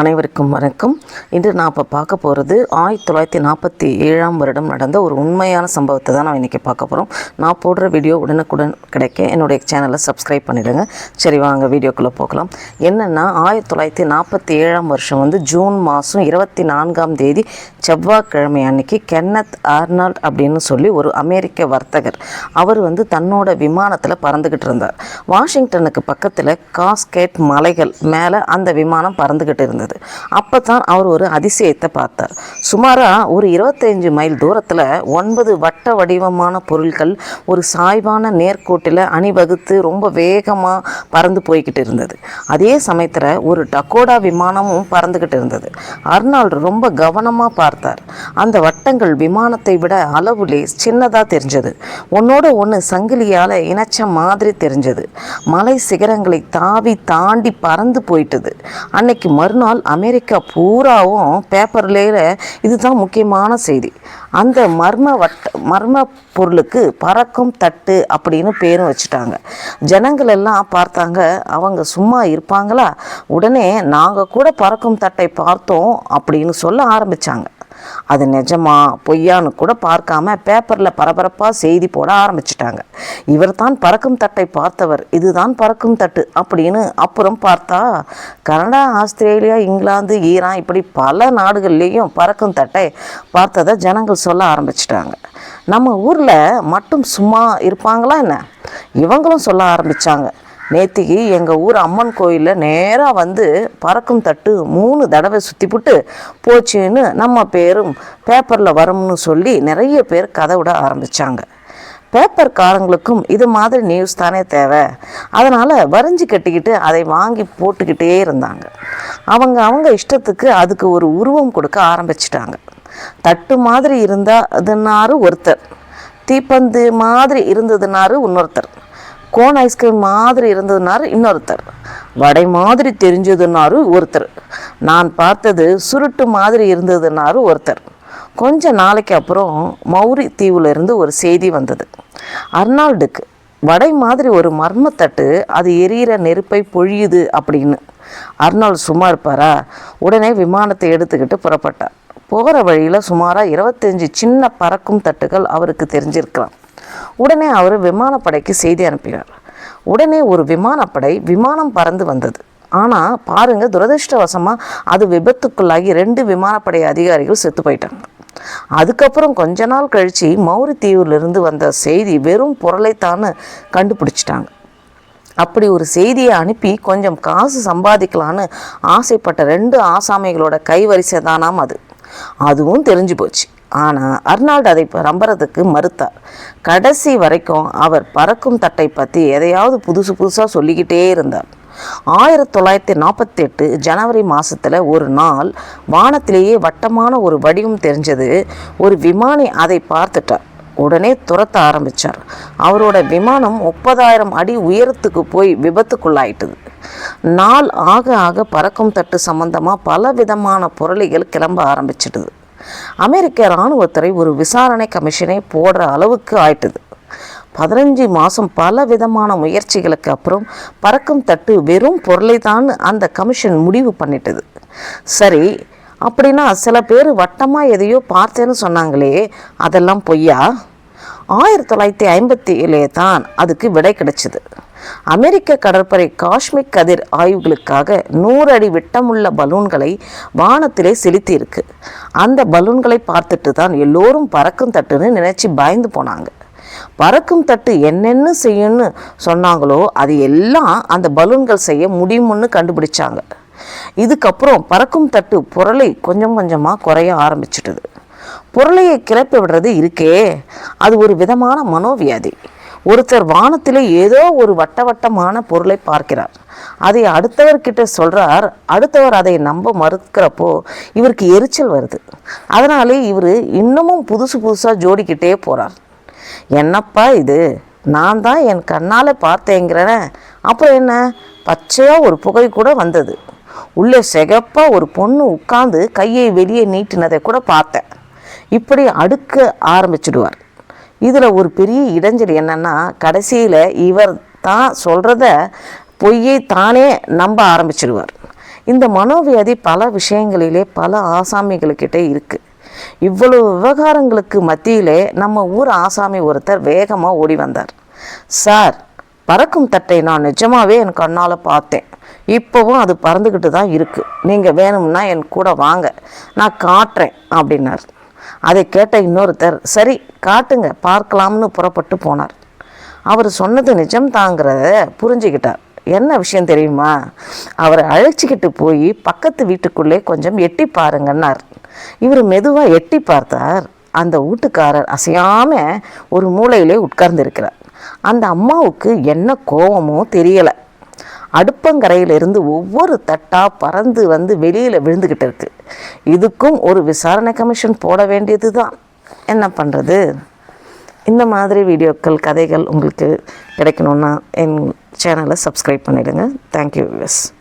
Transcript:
அனைவருக்கும் வணக்கம். இன்று நான் இப்போ பார்க்க போகிறது ஆயிரத்தி தொள்ளாயிரத்தி நாற்பத்தி ஏழாம் வருடம் நடந்த ஒரு உண்மையான சம்பவத்தை தான் நான் இன்றைக்கி பார்க்க போகிறோம் நான் போடுற வீடியோ உடனுக்குடன் கிடைக்க என்னுடைய சேனலை சப்ஸ்கிரைப் பண்ணிவிடுங்க சரி வாங்க வீடியோக்குள்ளே போகலாம். என்னென்னா ஆயிரத்தி தொள்ளாயிரத்தி நாற்பத்தி ஏழாம் வருஷம் வந்து ஜூன் மாதம் இருபத்தி நான்காம் தேதி செவ்வாய்க்கிழமை அன்னைக்கு கென்னத் ஆர்னால்ட் அப்படின்னு சொல்லி ஒரு அமெரிக்க வர்த்தகர் அவர் வந்து தன்னோட விமானத்தில் பறந்துக்கிட்டு இருந்தார். வாஷிங்டனுக்கு பக்கத்தில் காஸ்கேட் மலைகள் மேலே அந்த விமானம் பறந்துக்கிட்டு இருந்தது. அப்போ தான் அவர் ஒரு அதிசயத்தை பார்த்தார். சுமாராக ஒரு இருபத்தஞ்சு மைல் தூரத்தில் ஒன்பது வட்ட வடிவமான பொருட்கள் ஒரு சாய்வான நேர்கோட்டில் அணிவகுத்து ரொம்ப வேகமாக பறந்து போய்கிட்டு இருந்தது. அதே சமயத்தில் ஒரு டக்கோடா விமானமும் பறந்துக்கிட்டு இருந்தது. அர்னால்டு ரொம்ப கவனமாக பார்த்தார். அந்த வட்டங்கள் விமானத்தை விட அளவுலே சின்னதாக தெரிஞ்சது. ஒன்னோட ஒன்று சங்கிலியால் இணைச்ச மாதிரி தெரிஞ்சது. மலை சிகரங்களை தாவி தாண்டி பறந்து போயிட்டது. அன்னைக்கு மறுநாள் அமெரிக்கா பூராவும் பேப்பர்லேயே இதுதான் முக்கியமான செய்தி. அந்த மர்ம வட்ட மர்ம பொருளுக்கு பறக்கும் தட்டு அப்படின்னு பேரும் வச்சுட்டாங்க. ஜனங்கள் எல்லாம் பார்த்தாங்க அவங்க சும்மா இருப்பாங்களா? உடனே நாங்கள் கூட பறக்கும் தட்டை பார்த்தோம் அப்படின்னு சொல்ல ஆரம்பித்தாங்க அது நிஜமா? பொய்யான்னு கூட பார்க்காம பேப்பரில் பரபரப்பாக செய்தி போட ஆரம்பிச்சிட்டாங்க. இவர் தான் பறக்கும் தட்டை பார்த்தவர். இதுதான் பறக்கும் தட்டு அப்படின்னு அப்புறம் பார்த்தா கனடா ஆஸ்திரேலியா இங்கிலாந்து ஈரான் இப்படி பல நாடுகள்லேயும் பறக்கும் தட்டை பார்த்ததை ஜனங்கள் சொல்ல ஆரம்பிச்சிட்டாங்க. நம்ம ஊரில் மட்டும் சும்மா இருப்பாங்களா என்ன? இவங்களும் சொல்ல ஆரம்பித்தாங்க நேத்திக்கு எங்கள் ஊர் அம்மன் கோயிலில் நேராக வந்து பறக்கும் தட்டு மூணு தடவை சுற்றிப்புட்டு போச்சுன்னு நம்ம பேரும் பேப்பரில் வரும்னு சொல்லி நிறைய பேர் கதை விட ஆரம்பித்தாங்க பேப்பர்காரங்களுக்கும் இது மாதிரி நியூஸ் தானே தேவை. அதனால் வரைஞ்சி கட்டிக்கிட்டு அதை வாங்கி போட்டுக்கிட்டே இருந்தாங்க. அவங்க அவங்க இஷ்டத்துக்கு அதுக்கு ஒரு உருவம் கொடுக்க ஆரம்பிச்சிட்டாங்க. தட்டு மாதிரி இருந்தால் அதுனாரு ஒருத்தர். தீப்பந்து மாதிரி இருந்ததுனாரு இன்னொருத்தர். கோன் ஐஸ்கிரீம் மாதிரி இருந்ததுனாரு இன்னொருத்தர். வடை மாதிரி தெரிஞ்சதுனாரு ஒருத்தர். நான் பார்த்தது சுருட்டு மாதிரி இருந்ததுனாரு ஒருத்தர். கொஞ்ச நாளைக்கு அப்புறம் மௌரி தீவுலேருந்து ஒரு செய்தி வந்தது. அர்னால்டுக்கு வடை மாதிரி ஒரு மர்மத்தட்டு அது எரியிற நெருப்பை பொழியுது அப்படின்னு. அர்னால்டு சும்மா இருப்பாரா? உடனே விமானத்தை எடுத்துக்கிட்டு புறப்பட்டார். போகிற வழியில் சுமாராக இருபத்தஞ்சி சின்ன பறக்கும் தட்டுகள் அவருக்கு தெரிஞ்சிருக்கலாம். உடனே அவர் விமானப்படைக்கு செய்தி அனுப்பினார். உடனே ஒரு விமானப்படை விமானம் பறந்து வந்தது. ஆனால் பாருங்க துரதிருஷ்டவசமாக அது விபத்துக்குள்ளாகி ரெண்டு விமானப்படை அதிகாரிகள் செத்து போயிட்டாங்க. அதுக்கப்புறம் கொஞ்ச நாள் கழித்து மௌரி தீவுலேருந்து வந்த செய்தி வெறும் பொருளைத்தான்னு கண்டுபிடிச்சிட்டாங்க. அப்படி ஒரு செய்தியை அனுப்பி கொஞ்சம் காசு சம்பாதிக்கலான்னு ஆசைப்பட்ட ரெண்டு ஆசாமிகளோட கைவரிசை தானாம் அது. அதுவும் தெரிஞ்சு போச்சு. ஆனால் அர்னால்டு அதை நம்புறதுக்கு மறுத்தார். கடைசி வரைக்கும் அவர் பறக்கும் தட்டை பற்றி எதையாவது புதுசு புதுசாக சொல்லிக்கிட்டே இருந்தார். ஆயிரத்தி தொள்ளாயிரத்தி நாற்பத்தி எட்டு ஜனவரி மாதத்தில் ஒரு நாள் வானத்திலேயே வட்டமான ஒரு வடிவம் தெரிஞ்சது. ஒரு விமானி அதை பார்த்துட்டார். உடனே துரத்த ஆரம்பித்தார் அவரோட விமானம் முப்பதாயிரம் அடி உயரத்துக்கு போய் விபத்துக்குள்ளாயிட்டது. நாள் ஆக ஆக பறக்கும் தட்டு சம்பந்தமாக பல விதமான பொருளிகள் கிளம்ப ஆரம்பிச்சிடுது. அமெரிக்க இராணுவத்துறை ஒரு விசாரணை கமிஷனை போடுற அளவுக்கு ஆயிட்டுது. பதினஞ்சு மாதம் பல விதமான முயற்சிகளுக்கு அப்புறம் பறக்கும் தட்டு வெறும் பொருளை தான் அந்த கமிஷன் முடிவு பண்ணிட்டது. சரி அப்படின்னா சில பேர் வட்டமாக எதையோ பார்த்தேன்னு சொன்னாங்களே அதெல்லாம் பொய்யா? ஆயிரத்தி தொள்ளாயிரத்தி ஐம்பத்தி ஏழே தான் அதுக்கு விடை கிடைச்சிது. அமெரிக்க கடற்படை காஷ்மிக் கதிர் ஆய்வுகளுக்காக நூறு அடி விட்டமுள்ள பலூன்களை வானத்திலே செலுத்தி இருக்கு அந்த பலூன்களை பார்த்துட்டு தான் எல்லோரும் பறக்கும் தட்டுன்னு நினைச்சு பயந்து போனாங்க. பறக்கும் தட்டு என்னென்ன செய்யும்னு சொன்னாங்களோ அது எல்லாம் அந்த பலூன்கள் செய்ய முடியும்னு கண்டுபிடிச்சாங்க. இதுக்கப்புறம் பறக்கும் தட்டு புரளை கொஞ்சம் கொஞ்சமாக குறைய ஆரம்பிச்சிட்டுது. புரளையை கிளப்பி விடுறது இருக்கே அது ஒரு விதமான மனோவியாதி. ஒருத்தர் வானத்திலே ஏதோ ஒரு வட்ட வட்டமான பொருளை பார்க்கிறார். அதை அடுத்தவர்கிட்ட சொல்கிறார் அடுத்தவர் அதை நம்ப மறுக்கிறப்போ இவருக்கு எரிச்சல் வருது. அதனாலே இவர் இன்னமும் புதுசு புதுசாக ஜோடிக்கிட்டே போகிறார் என்னப்பா இது? நான் தான் என் கண்ணால் பார்த்தேங்கிறேன். அப்புறம் என்ன? பச்சையாக ஒரு புகை கூட வந்தது. உள்ளே சிகப்பாக ஒரு பொண்ணு உட்காந்து கையை வெளியே நீட்டினதை கூட பார்த்தேன். இப்படி அடுக்க ஆரம்பிச்சிடுவார். இதில் ஒரு பெரிய இடைஞ்சல் என்னென்னா கடைசியில் இவர் தான் சொல்கிறத பொய்யை தானே நம்ப ஆரம்பிச்சிடுவார் இந்த மனோவியாதி பல விஷயங்களிலே பல ஆசாமிகளுக்கிட்ட இருக்குது இவ்வளவு விவகாரங்களுக்கு மத்தியிலே நம்ம ஊர் ஆசாமி ஒருத்தர் வேகமாக ஓடி வந்தார். சார் பறக்கும் தட்டை நான் நிஜமாகவே என் கண்ணால் பார்த்தேன். இப்போவும் அது பறந்துக்கிட்டு தான் இருக்குது நீங்கள் வேணும்னா என் கூட வாங்க. நான் காட்டுறேன் அப்படின்னார். அதை கேட்ட இன்னொருத்தர் சரி காட்டுங்க பார்க்கலாம்னு புறப்பட்டு போனார். அவர் சொன்னது நிஜம் தாங்கிறத புரிஞ்சுக்கிட்டார். என்ன விஷயம் தெரியுமா? அவரை அழைச்சிக்கிட்டு போய் பக்கத்து வீட்டுக்குள்ளே கொஞ்சம் எட்டி பாருங்கன்னார். இவர் மெதுவாக எட்டி பார்த்தார். அந்த வீட்டுக்காரர் அசையாம ஒரு மூலையிலேயே உட்கார்ந்து இருக்கிறார் அந்த அம்மாவுக்கு என்ன கோவமோ தெரியலை. அடுப்பங்கரையிலிருந்து ஒவ்வொரு தட்டாக பறந்து வந்து வெளியில் விழுந்துக்கிட்டு இருக்கு. இதுக்கும் ஒரு விசாரணை கமிஷன் போட வேண்டியது தான் என்ன பண்ணுறது இந்த மாதிரி வீடியோக்கள் கதைகள் உங்களுக்கு கிடைக்கணுன்னா என் சேனலை சப்ஸ்கிரைப் பண்ணிவிடுங்க தேங்க்யூ விவஸ்